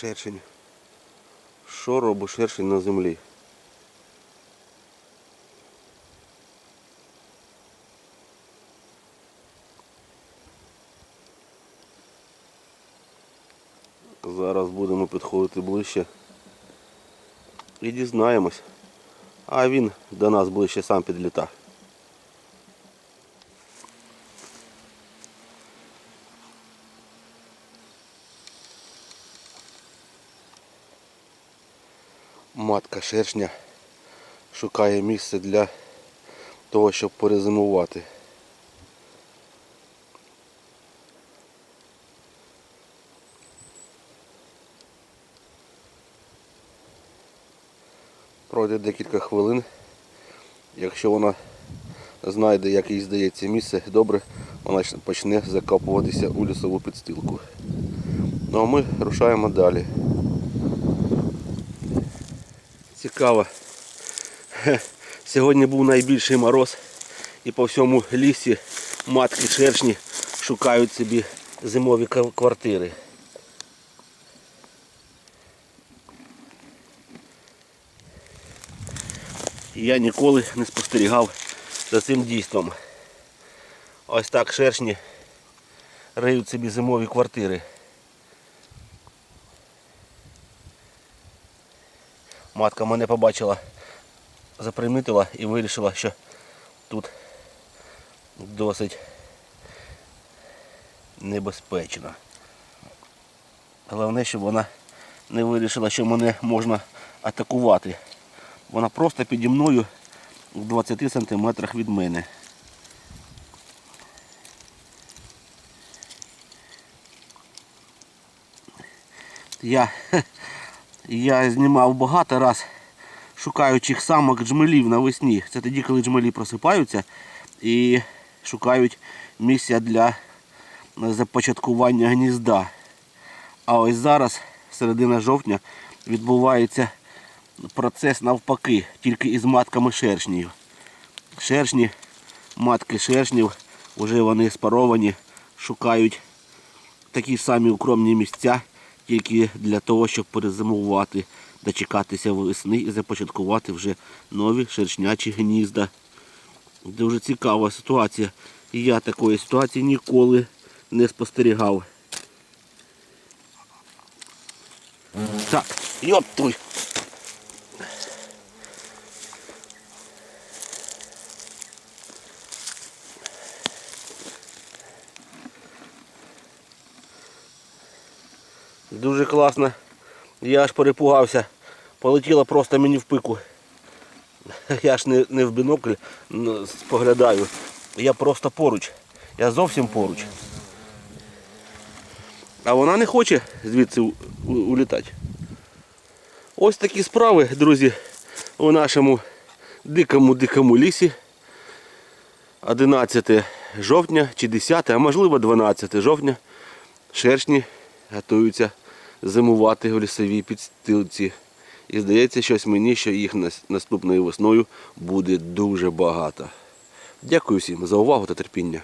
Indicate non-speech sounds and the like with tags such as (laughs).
Шершень. Що робить шершень на землі? Зараз будемо підходити ближче і дізнаємось. А він до нас ближче сам підліта. Матка шершня шукає місце для того, щоб перезимувати. Пройде декілька хвилин. Якщо вона знайде, як їй здається місце, добре, вона почне закопуватися у лісову підстилку. Ну а ми рушаємо далі. Цікаво. Сьогодні був найбільший мороз і по всьому лісі матки шершні шукають собі зимові квартири. Я ніколи не спостерігав за цим дійством. Ось так шершні риють собі зимові квартири. Матка мене побачила, запримітила і вирішила, що тут досить небезпечно. Головне, щоб вона не вирішила, що мене можна атакувати. Вона просто піді мною в 20 сантиметрах від мене. Я, (laughs) я знімав багато раз шукаючих самок джмелів навесні. Це тоді, коли джмелі просипаються і шукають місця для започаткування гнізда. А ось зараз, середина жовтня, відбувається процес навпаки, тільки із матками шершнів. Шершні, матки шершнів, вже вони спаровані, шукають такі самі укромні місця, тільки для того, щоб перезимувати, дочекатися весни і започаткувати вже нові шершнячі гнізда. Дуже цікава ситуація. І я такої ситуації ніколи не спостерігав. Так, йоп Дуже класно. Я аж перепугався. Полетіла просто мені в пику. (laughs) Я ж не, не в бінокль споглядаю. Я просто поруч. Я зовсім поруч. А вона не хоче звідси улітати. Ось такі справи, друзі, у нашому дикому-дикому лісі. 11 жовтня чи 10, а можливо 12 жовтня шершні готуються зимувати в лісовій підстилці. І здається щось мені, що їх наступною весною буде дуже багато. Дякую всім за увагу та терпіння.